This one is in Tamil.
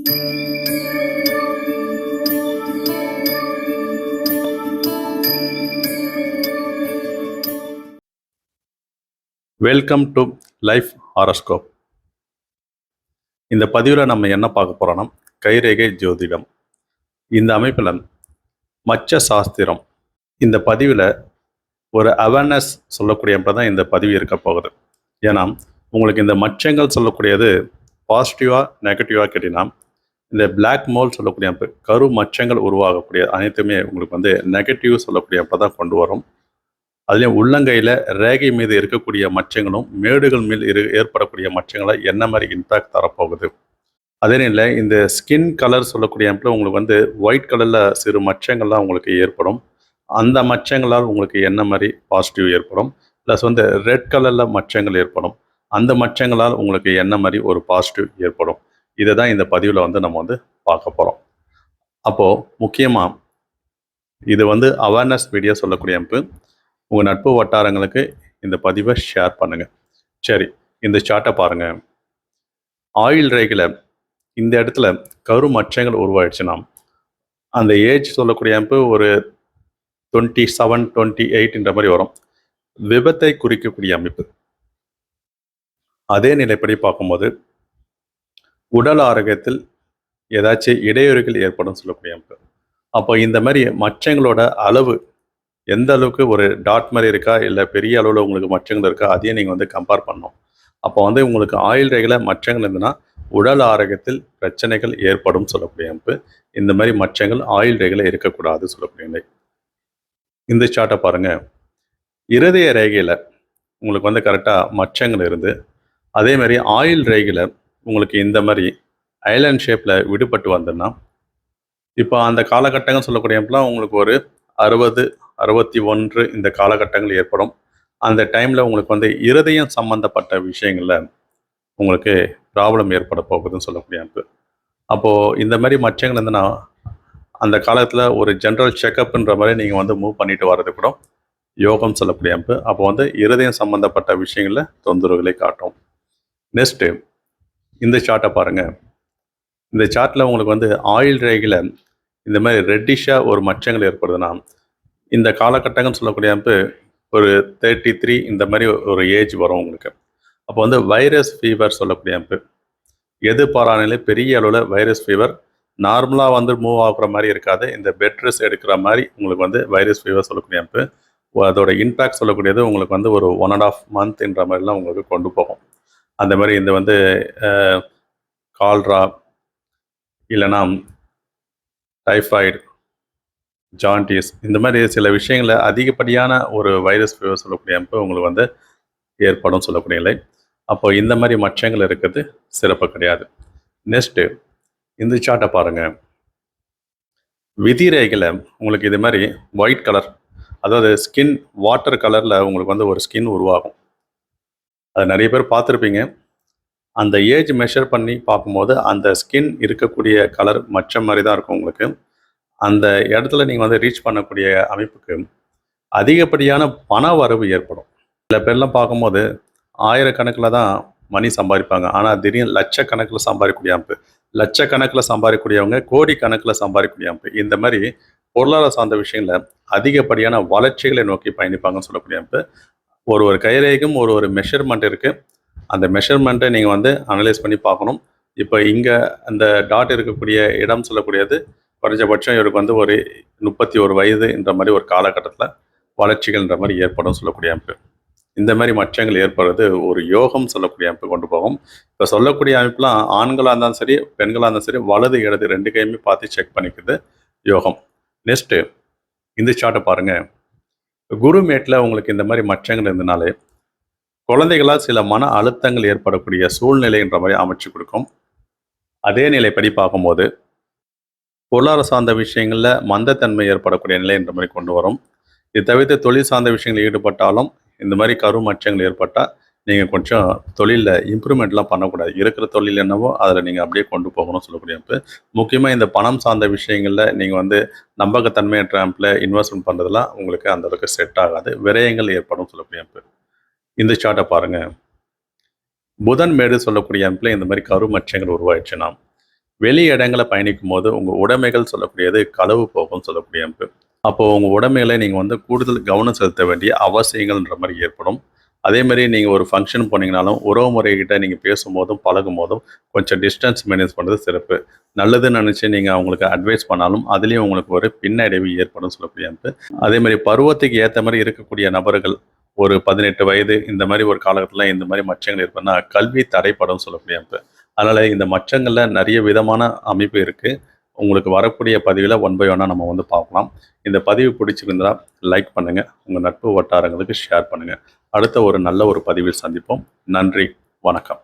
வெல்கம் டு லைஃப் ஹாரஸ்கோப் இந்த பதிவில் நம்ம என்ன பார்க்க போகிறோன்னா கைரேகை ஜோதிடம். இந்த அமைப்பில் மச்ச சாஸ்திரம். இந்த பதிவில் ஒரு அவேர்னஸ் சொல்லக்கூடிய தான் இந்த பதிவு இருக்க போகுது. ஏன்னா உங்களுக்கு இந்த மச்சங்கள் சொல்லக்கூடியது பாசிட்டிவாக நெகட்டிவாக கேட்டிங்கன்னா இந்த பிளாக் மோல் சொல்லக்கூடிய கரு மச்சங்கள் உருவாகக்கூடிய அனைத்துமே உங்களுக்கு வந்து நெகட்டிவ் சொல்லக்கூடிய அப்போ தான் கொண்டு வரும். அதுலேயும் உள்ளங்கையில் ரேகை மீது இருக்கக்கூடிய மச்சங்களும் மேடுகள் மேல் இரு ஏற்படக்கூடிய மச்சங்களை என்ன மாதிரி இம்பேக்ட் தரப்போகுது? அதே நிலையில் இந்த ஸ்கின் கலர் சொல்லக்கூடிய அமைப்பில் உங்களுக்கு வந்து ஒயிட் கலரில் சிறு மச்சங்கள்லாம் உங்களுக்கு ஏற்படும். அந்த மச்சங்களால் உங்களுக்கு என்ன மாதிரி பாசிட்டிவ் ஏற்படும்? ப்ளஸ் வந்து ரெட் கலரில் மச்சங்கள் ஏற்படும். அந்த மச்சங்களால் உங்களுக்கு என்ன மாதிரி ஒரு பாசிட்டிவ் ஏற்படும்? இதை தான் இந்த பதிவில் வந்து நம்ம வந்து பார்க்க போகிறோம் அப்போது முக்கியமாக இது வந்து அவேர்னஸ் வீடியோ சொல்லக்கூடிய அமைப்பு. உங்கள் நட்பு வட்டாரங்களுக்கு இந்த பதிவை ஷேர் பண்ணுங்கள் சரி இந்த சார்ட்டை பாருங்கள் ஆயில் ரேகில் இந்த இடத்துல கரு மச்சங்கள் உருவாயிடுச்சுன்னா அந்த ஏஜ் சொல்லக்கூடிய அமைப்பு ஒரு டுவெண்ட்டி செவன் டுவெண்ட்டி எயிட்ன்ற மாதிரி வரும். விபத்தை குறிக்கக்கூடிய அமைப்பு. அதே நிலைப்படி பார்க்கும்போது உடல் ஆரோக்கியத்தில் ஏதாச்சும் இடையூறுகள் ஏற்படும் சொல்லக்கூடிய அமைப்பு அப்போ இந்த மாதிரி மச்சங்களோட அளவு எந்த அளவுக்கு ஒரு டாட் மாதிரி இருக்கா? இல்லை பெரிய அளவில் உங்களுக்கு மச்சங்கள் இருக்கா? அதையும் நீங்கள் வந்து கம்பேர் பண்ணணும். அப்போ வந்து உங்களுக்கு ஆயில் ரேகில் மச்சங்கள் இருந்ததுன்னா உடல் ஆரோக்கியத்தில் பிரச்சனைகள் ஏற்படும் சொல்லக்கூடிய அமைப்பு இந்த மாதிரி மச்சங்கள் ஆயில் ரேகில் இருக்கக்கூடாது சொல்லக்கூடிய நிலை இந்த சார்ட்டை பாருங்கள் இருதய ரேகையில் உங்களுக்கு வந்து கரெக்டாக மச்சங்கள் இருந்து அதே மாதிரி ஆயில் ரேகையில் உங்களுக்கு இந்த மாதிரி ஐலாண்ட் ஷேப்பில் விடுபட்டு வந்ததுன்னா இப்போ அந்த காலகட்டங்கள் சொல்லக்கூடியப்பெல்லாம் உங்களுக்கு ஒரு அறுபது அறுபத்தி ஒன்று இந்த காலகட்டங்கள் ஏற்படும். அந்த டைமில் உங்களுக்கு வந்து இருதயம் சம்மந்தப்பட்ட விஷயங்களில் உங்களுக்கு ப்ராப்ளம் ஏற்பட போகுதுன்னு சொல்லக்கூடிய அமைப்பு. அப்போது இந்த மாதிரி மச்சங்கள் இருந்ததுன்னா அந்த காலத்தில் ஒரு ஜென்ரல் செக்கப்ன்ற மாதிரி நீங்கள் வந்து மூவ் பண்ணிட்டு வர்றது கூட யோகம் சொல்லக்கூடிய அமைப்பு. அப்போ வந்து இருதயம் சம்மந்தப்பட்ட விஷயங்களில் தொந்தரவுகளை காட்டும். நெக்ஸ்ட்டு இந்த சார்ட்டை பாருங்கள் இந்த சார்ட்டில் உங்களுக்கு வந்து ஆயில் ரேகில் இந்த மாதிரி ரெட்டிஷாக ஒரு மச்சங்கள் ஏற்படுதுன்னா இந்த காலகட்டங்கள்னு சொல்லக்கூடிய அமைப்பு ஒரு தேர்ட்டி த்ரீ இந்த மாதிரி ஒரு ஏஜ் வரும் உங்களுக்கு. அப்போ வந்து வைரஸ் ஃபீவர் சொல்லக்கூடிய அமைப்பு எது பாராணிலே பெரிய அளவில் வைரஸ் ஃபீவர் நார்மலாக வந்து மூவ் ஆகுற மாதிரி இருக்காது. இந்த பெட் ரெஸ்ட் எடுக்கிற மாதிரி உங்களுக்கு வந்து வைரஸ் ஃபீவர் சொல்லக்கூடிய அமைப்பு அதோட இம்பேக்ட் சொல்லக்கூடியது உங்களுக்கு வந்து ஒரு ஒன் அண்ட் ஆஃப் மந்த்ன்ற மாதிரிலாம் உங்களுக்கு கொண்டு போகும். அந்த மாதிரி இந்த வந்து கால்ரா இல்லைன்னா டைஃபாய்டு ஜாண்டிஸ் இந்த மாதிரி சில விஷயங்களில் அதிகப்படியான ஒரு வைரஸ் ஃபீவர் சொல்லக்கூடிய அமைப்பு உங்களுக்கு வந்து ஏற்படும் சொல்லக்கூடிய நிலை அப்போ இந்த மாதிரி மச்சங்கள் இருக்கிறது சிறப்பு கிடையாது. நெக்ஸ்ட்டு இந்த சார்ட்டை பாருங்கள் விதிரேகையில் உங்களுக்கு இது மாதிரி ஒயிட் கலர் அதாவது ஸ்கின் வாட்டர் கலரில் உங்களுக்கு வந்து ஒரு ஸ்கின் உருவாகும். அது நிறைய பேர் பார்த்துருப்பீங்க. அந்த ஏஜ் மெஷர் பண்ணி பார்க்கும்போது அந்த ஸ்கின் இருக்கக்கூடிய கலர் மற்ற மாதிரி தான் இருக்கும் உங்களுக்கு. அந்த இடத்துல நீங்கள் வந்து ரீச் பண்ணக்கூடிய அமைப்புக்கு அதிகப்படியான பண வரவு ஏற்படும். சில பேர்லாம் பார்க்கும்போது ஆயிரக்கணக்கில் தான் மணி சம்பாதிப்பாங்க. ஆனால் திடீர்னு லட்சக்கணக்கில் சம்பாதிக்கக்கூடிய அமைப்பு லட்சக்கணக்கில் சம்பாதிக்கக்கூடியவங்க கோடி கணக்கில் சம்பாதிக்கக்கூடிய அமைப்பு இந்த மாதிரி பொருளாதார சார்ந்த விஷயங்களில் அதிகப்படியான வளர்ச்சிகளை நோக்கி பயணிப்பாங்கன்னு சொல்லக்கூடிய அமைப்பு. ஒரு ஒரு கைரேகைக்கும் ஒரு ஒரு மெஷர்மெண்ட் இருக்குது அந்த மெஷர்மெண்ட்டை நீங்கள் வந்து அனலைஸ் பண்ணி பார்க்கணும். இப்போ இங்கே அந்த டாட் இருக்கக்கூடிய இடம் சொல்லக்கூடியது குறைஞ்சபட்சம் இவருக்கு வந்து ஒரு முப்பத்தி ஒரு வயதுன்ற மாதிரி ஒரு காலகட்டத்தில் வளர்ச்சிகள்ன்ற மாதிரி ஏற்படும் சொல்லக்கூடிய அமைப்பு. இந்த மாதிரி மச்சங்கள் ஏற்படுறது ஒரு யோகம் சொல்லக்கூடிய அமைப்பு கொண்டு போகும். இப்போ சொல்லக்கூடிய அமைப்புலாம் ஆண்களாக இருந்தாலும் சரி பெண்களாக இருந்தாலும் சரி வலது இடது ரெண்டு கையுமே பார்த்து செக் பண்ணிக்குது யோகம். நெக்ஸ்ட்டு இந்த சார்ட்டை பாருங்கள் குருமேட்டில் உங்களுக்கு இந்த மாதிரி மச்சங்கள் இருந்தனாலே குழந்தைகளால் சில மன அழுத்தங்கள் ஏற்படக்கூடிய சூழ்நிலைன்ற மாதிரி அமைச்சு கொடுக்கும். அதே நிலைப்படி பார்க்கும்போது பொருளாதார சார்ந்த விஷயங்களில் மந்தத்தன்மை ஏற்படக்கூடிய நிலை என்ற மாதிரி கொண்டு வரும். இது தவிர்த்து தொழில் சார்ந்த விஷயங்களில் ஈடுபட்டாலும் இந்த மாதிரி கரு மச்சங்கள் ஏற்பட்டால் நீங்கள் கொஞ்சம் தொழிலில் இம்ப்ரூவ்மெண்ட்லாம் பண்ணக்கூடாது. இருக்கிற தொழில் என்னவோ அதில் நீங்கள் அப்படியே கொண்டு போகணும்னு சொல்லக்கூடிய அமைப்பு. முக்கியமாக இந்த பணம் சார்ந்த விஷயங்களில் நீங்கள் வந்து நம்பகத்தன்மையற்ற அமைப்பில் இன்வெஸ்ட்மெண்ட் பண்ணுறதுலாம் உங்களுக்கு அந்தளவுக்கு செட் ஆகாது. விரயங்கள் ஏற்படும் சொல்லக்கூடிய அமைப்பு. இந்த சார்ட்டை பாருங்கள் புதன் மேடு சொல்லக்கூடிய அமைப்பில் இந்த மாதிரி கருமச்சங்கள் உருவாயிடுச்சுன்னா வெளி இடங்களை பயணிக்கும் போது உங்கள் உடைமைகள் சொல்லக்கூடியது களவு போகும் சொல்லக்கூடிய அமைப்பு. அப்போது உங்கள் உடைமைகளை நீங்கள் வந்து கூடுதல் கவனம் செலுத்த வேண்டிய அவசியங்கள்ன்ற மாதிரி ஏற்படும். அதே மாதிரி நீங்கள் ஒரு ஃபங்க்ஷன் போனீங்கனாலும் உறவு முறைகிட்ட நீங்கள் பேசும்போதும் பழகும் போதும் கொஞ்சம் டிஸ்டன்ஸ் மேனேஜ் பண்ணுறது சிறப்பு. நல்லதுன்னு நினச்சி நீங்கள் அவங்களுக்கு அட்வைஸ் பண்ணாலும் அதுலேயும் உங்களுக்கு ஒரு பின்னடைவு ஏற்படும் சொல்லக்கூடிய அமைப்பு. அதே மாதிரி பருவத்துக்கு ஏற்ற மாதிரி இருக்கக்கூடிய நபர்கள் ஒரு பதினெட்டு வயது இந்த மாதிரி ஒரு காலகட்டத்தில் இந்த மாதிரி மச்சங்கள் இருப்பதுன்னா கல்வி தடைப்படும் சொல்லக்கூடிய அமைப்பு. அதனால் இந்த மச்சங்களில் நிறைய விதமான அமைப்பு இருக்குது உங்களுக்கு வரக்கூடிய பதிவில் ஒன் பை ஒன்னாக நம்ம வந்து பார்க்கலாம். இந்த பதிவு பிடிச்சிருந்தா லைக் பண்ணுங்கள் உங்கள் நட்பு வட்டாரங்களுக்கு ஷேர் பண்ணுங்கள் அடுத்த ஒரு நல்ல ஒரு பதிவில் சந்திப்போம். நன்றி. வணக்கம்.